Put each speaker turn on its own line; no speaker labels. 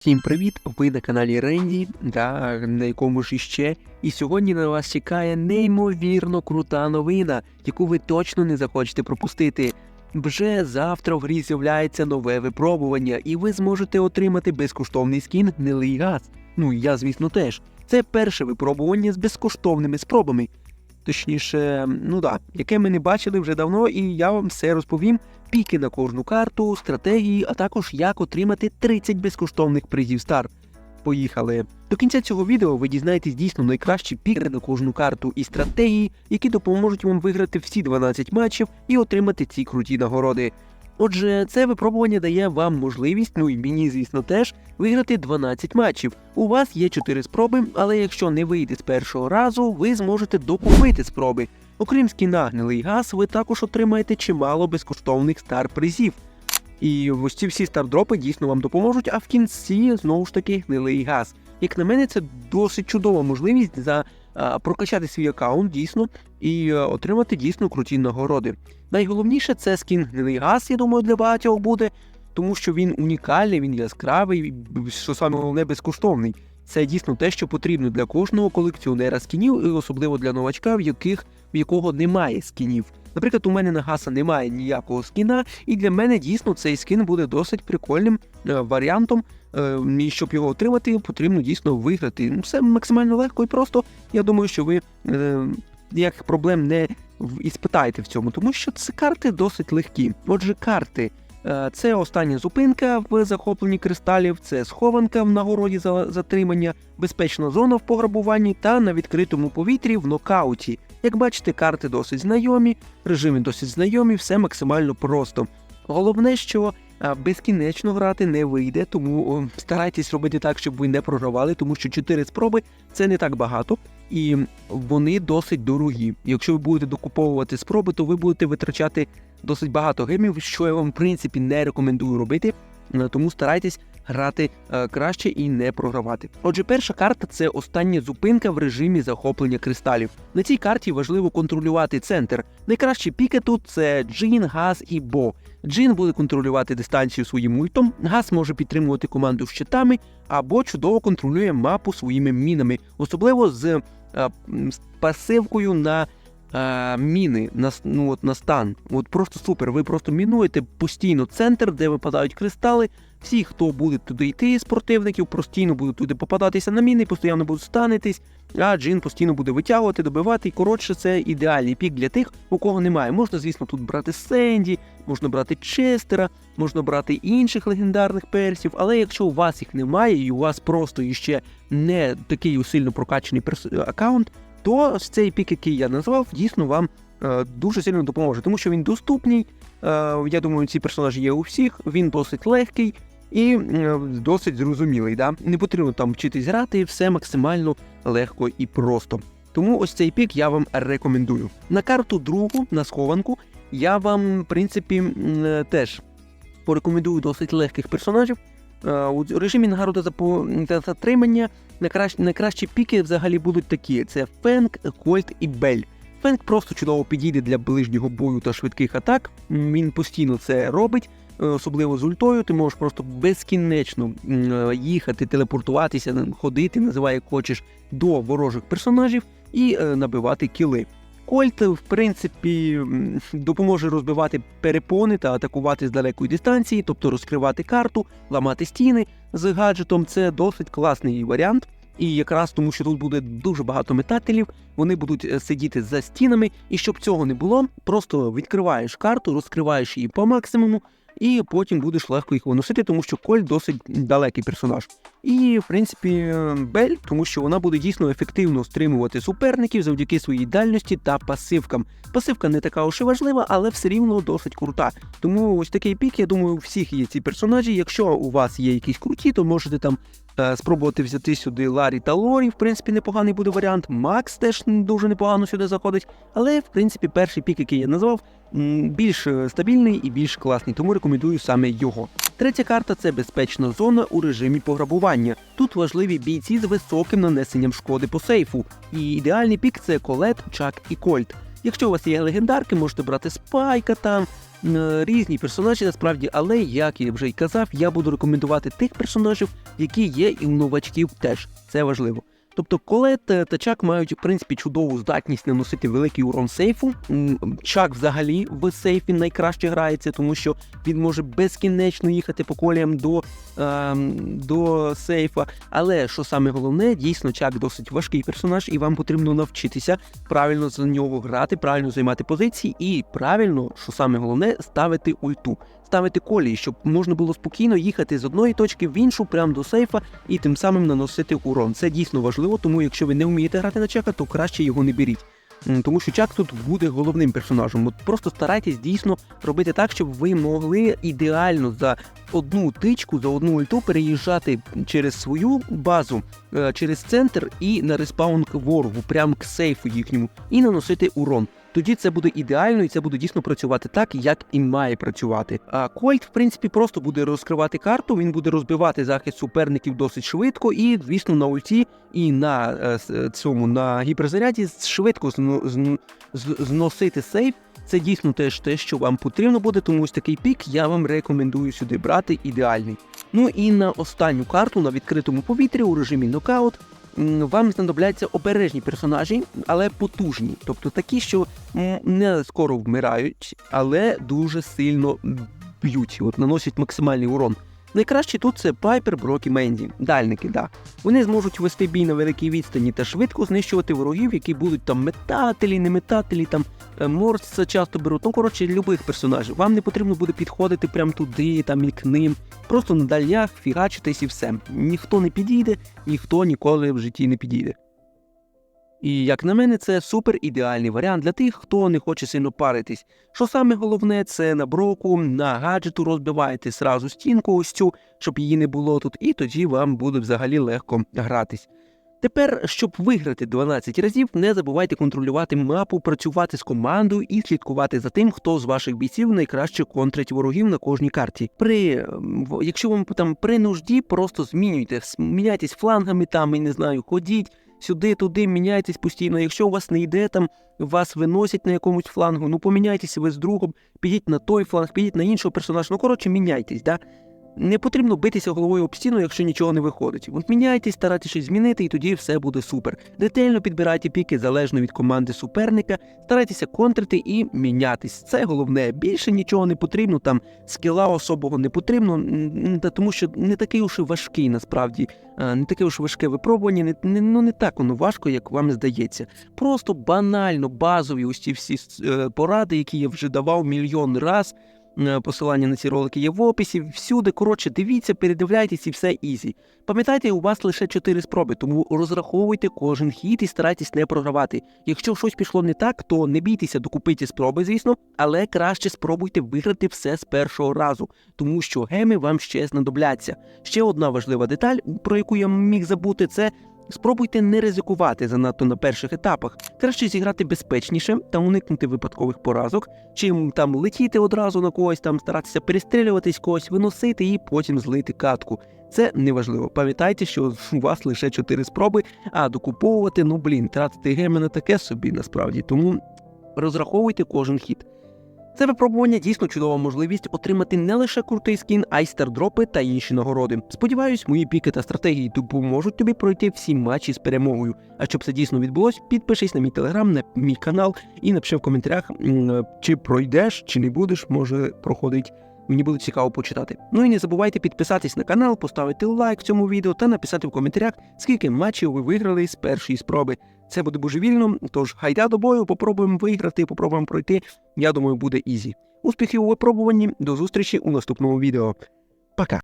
Всім привіт! Ви на каналі Ренді, та на якому ж іще. І сьогодні на вас чекає неймовірно крута новина, яку ви точно не захочете пропустити. Вже завтра в грі з'являється нове випробування, і ви зможете отримати безкоштовний скін гнилий газ. Ну я, звісно, теж. Це перше випробування з безкоштовними спробами. Точніше, ну да, яке ми не бачили вже давно, і я вам все розповім. Піки на кожну карту, стратегії, а також як отримати 30 безкоштовних призів стар. Поїхали! До кінця цього відео ви дізнаєтесь дійсно найкращі піки на кожну карту і стратегії, які допоможуть вам виграти всі 12 матчів і отримати ці круті нагороди. Отже, це випробування дає вам можливість, ну і мені, звісно, теж виграти 12 матчів. У вас є 4 спроби, але якщо не вийде з першого разу, ви зможете докупити спроби. Окрім скіна гнилий газ, ви також отримаєте чимало безкоштовних стар-призів. І ось ці всі стардропи дійсно вам допоможуть, а в кінці знову ж таки гнилий газ. Як на мене, це досить чудова можливість за а, прокачати свій аккаунт дійсно і а, отримати дійсно круті нагороди. Найголовніше це скін гнилий газ, я думаю, для багатьох буде, тому що він унікальний, він яскравий, що саме головне безкоштовний. Це дійсно те, що потрібно для кожного колекціонера скінів, і особливо для новачка, в яких в якого немає скінів. Наприклад, у мене на Гаса немає ніякого скіна, і для мене дійсно цей скін буде досить прикольним е, варіантом. Е, і щоб його отримати, потрібно дійсно виграти. Ну, Все максимально легко і просто. Я думаю, що ви е, ніяких проблем не в- іспитаєте в цьому, тому що це карти досить легкі. Отже, карти. Е, Це остання зупинка в захопленні кристалів, це схованка в нагороді за затримання, безпечна зона в пограбуванні та на відкритому повітрі в нокауті. Як бачите, карти досить знайомі, режими досить знайомі, все максимально просто. Головне, що безкінечно грати не вийде, тому старайтесь робити так, щоб ви не програвали, тому що 4 спроби це не так багато, і вони досить дорогі. Якщо ви будете докуповувати спроби, то ви будете витрачати досить багато гемів, що я вам в принципі не рекомендую робити. Е, Тому старайтесь грати е, краще і не програвати. Отже, перша карта це остання зупинка в режимі захоплення кристалів. На цій карті важливо контролювати центр. Найкращі піки тут це Джин, Газ і Бо. Джин буде контролювати дистанцію своїм ультом, Газ може підтримувати команду щитами, а Бо чудово контролює мапу своїми мінами, особливо з, е, з пасивкою на е, міни на, ну, от, на стан. От просто супер. Ви просто мінуєте постійно центр, де випадають кристали. Всі, хто буде туди йти з противників, постійно будуть туди попадатися на міни, постійно будуть станетись, а Джин постійно буде витягувати, добивати. І коротше, це ідеальний пік для тих, у кого немає. Можна, звісно, тут брати Сенді, можна брати Честера, можна брати інших легендарних персів, але якщо у вас їх немає, і у вас просто іще не такий сильно прокачаний перс- аккаунт, то цей пік, який я назвав, дійсно вам е, дуже сильно допоможе, тому що він доступний. Е, я думаю, ці персонажі є у всіх, він досить легкий і е, досить зрозумілий. Да? Не потрібно там вчитись грати, все максимально легко і просто. Тому ось цей пік я вам рекомендую. На карту другу, на схованку, я вам, в принципі, теж порекомендую досить легких персонажів. Е, У режимі нагороди за затримання найкращі, найкращі піки взагалі будуть такі: це Фенк, Кольт і Бель. Фенк просто чудово підійде для ближнього бою та швидких атак. Він постійно це робить, е, особливо з ультою. Ти можеш просто безкінечно е, їхати, телепортуватися, ходити, називай як хочеш, до ворожих персонажів і набивати кіли. Кольт, в принципі, допоможе розбивати перепони та атакувати з далекої дистанції, тобто розкривати карту, ламати стіни з гаджетом. Це досить класний варіант. І якраз тому, що тут буде дуже багато метателів, вони будуть е, сидіти за стінами. І щоб цього не було, просто відкриваєш карту, розкриваєш її по максимуму, і потім будеш легко їх виносити, тому що Коль досить далекий персонаж. І, в принципі, Бель, тому що вона буде дійсно ефективно стримувати суперників завдяки своїй дальності та пасивкам. Пасивка не така уж і важлива, але все рівно досить крута. Тому ось такий пік, я думаю, у всіх є ці персонажі. Якщо у вас є якісь круті, то можете там е, спробувати взяти сюди Ларі та Лорі. В принципі, непоганий буде варіант. Макс теж дуже непогано сюди заходить. Але в принципі перший пік, який я назвав, більш е, стабільний і більш класний, тому рекомендую саме його. Третя карта це безпечна зона у режимі пограбування. Тут важливі бійці з високим нанесенням шкоди по сейфу. І ідеальний пік це Колет, Чак і Кольт. Якщо у вас є легендарки, можете брати спайка там. е, Різні персонажі насправді, але як я вже й казав, я буду рекомендувати тих персонажів, які є і у новачків теж. Це важливо. Тобто Колет та Чак мають в принципі чудову здатність наносити великий урон сейфу. Чак взагалі в сейфі найкраще грається, тому що він може безкінечно їхати по коліям до, ем, до сейфа. Але що саме головне, дійсно Чак досить важкий персонаж, і вам потрібно навчитися правильно за нього грати, правильно займати позиції і правильно, що саме головне, ставити ульту. Ставити колії, щоб можна було спокійно їхати з одної точки в іншу, прямо до сейфа, і тим самим наносити урон. Це дійсно важливо, тому якщо ви не вмієте грати на чака, то краще його не беріть. Тому що Чак тут буде головним персонажем. От просто старайтесь дійсно робити так, щоб ви могли ідеально за одну тичку, за одну ульту переїжджати через свою базу, е, через центр і на респаун к ворогу, прямо к сейфу їхньому, і наносити урон. Тоді це буде ідеально і це буде дійсно працювати так, як і має працювати. А Кольт, в принципі, просто буде розкривати карту, він буде розбивати захист суперників досить швидко, і, звісно, на ульті і на е, цьому на гіперзаряді швидко зносити сейф. Це дійсно теж те, що вам потрібно буде, тому ось такий пік я вам рекомендую сюди брати ідеальний. Ну і на останню карту на відкритому повітрі у режимі нокаут вам знадобляться обережні персонажі, але потужні, тобто такі, що не скоро вмирають, але дуже сильно б'ють, от наносять максимальний урон. Найкраще тут це Пайпер, Брок і Менді, дальники, да. Вони зможуть вести бій на великій відстані та швидко знищувати ворогів, які будуть там метателі, не метателі, там е, Морс часто беруть. Ну, коротше, любих персонажів. Вам не потрібно буде підходити прямо туди, там і к ним. Просто на дальнях фігачитись і все. Ніхто не підійде, ніхто ніколи в житті не підійде. І як на мене, це супер ідеальний варіант для тих, хто не хоче сильно паритись. Що саме головне, це на броку, на гаджету розбиваєте сразу стінку ось цю, щоб її не було тут, і тоді вам буде взагалі легко гратись. Тепер, щоб виграти 12 разів, не забувайте контролювати мапу, працювати з командою і слідкувати за тим, хто з ваших бійців найкраще контрить ворогів на кожній карті. При ем, якщо вам там при нужді, просто змінюйте, міняйтесь флангами там, і не знаю, ходіть сюди, туди, міняйтесь постійно. Якщо у вас не йде там, вас виносять на якомусь флангу, ну поміняйтеся ви з другом, підіть на той фланг, підіть на іншого персонажа. Ну коротше, міняйтесь, да. Не потрібно битися головою об стіну, якщо нічого не виходить. От міняйтесь, старайтесь щось змінити, і тоді все буде супер. Ретельно підбирайте піки залежно від команди суперника, старайтеся контрити і мінятись. Це головне. Більше нічого не потрібно, там скіла особого не потрібно, тому що не такий уж і важкий насправді, е, не таке уж важке випробування, не, не, ну не так воно важко, як вам здається. Просто банально базові ці всі е, поради, які я вже давав мільйон раз. Е, Посилання на ці ролики є в описі. Всюди, коротше, дивіться, передивляйтесь і все ізі. Пам'ятайте, у вас лише 4 спроби, тому розраховуйте кожен хід і старайтесь не програвати. Якщо щось пішло не так, то не бійтеся докупити спроби, звісно, але краще спробуйте виграти все з першого разу, тому що геми вам ще знадобляться. Ще одна важлива деталь, про яку я міг забути, це. Спробуйте не ризикувати занадто на перших етапах. Краще зіграти безпечніше та уникнути випадкових поразок, чим там летіти одразу на когось, там старатися перестрілюватись когось, виносити і потім злити катку. Це неважливо. Пам'ятайте, що у вас лише 4 спроби, а докуповувати, ну блін, тратити геми на таке собі насправді. Тому розраховуйте кожен хід. Це випробування дійсно чудова можливість отримати не лише крутий скін, а й стардропи та інші нагороди. Сподіваюсь, мої піки та стратегії допоможуть тобі пройти всі матчі з перемогою. А щоб це дійсно відбулось, підпишись на мій телеграм, на мій канал і напиши в коментарях, чи пройдеш, чи не будеш, може проходить. Мені буде цікаво почитати. Ну і не забувайте підписатись на канал, поставити лайк цьому відео та написати в коментарях, скільки матчів ви виграли з першої спроби. Це буде божевільно, тож гайда до бою, попробуємо виграти, попробуємо пройти. Я думаю, буде ізі. Успіхів у випробуванні. До зустрічі у наступному відео. Пока.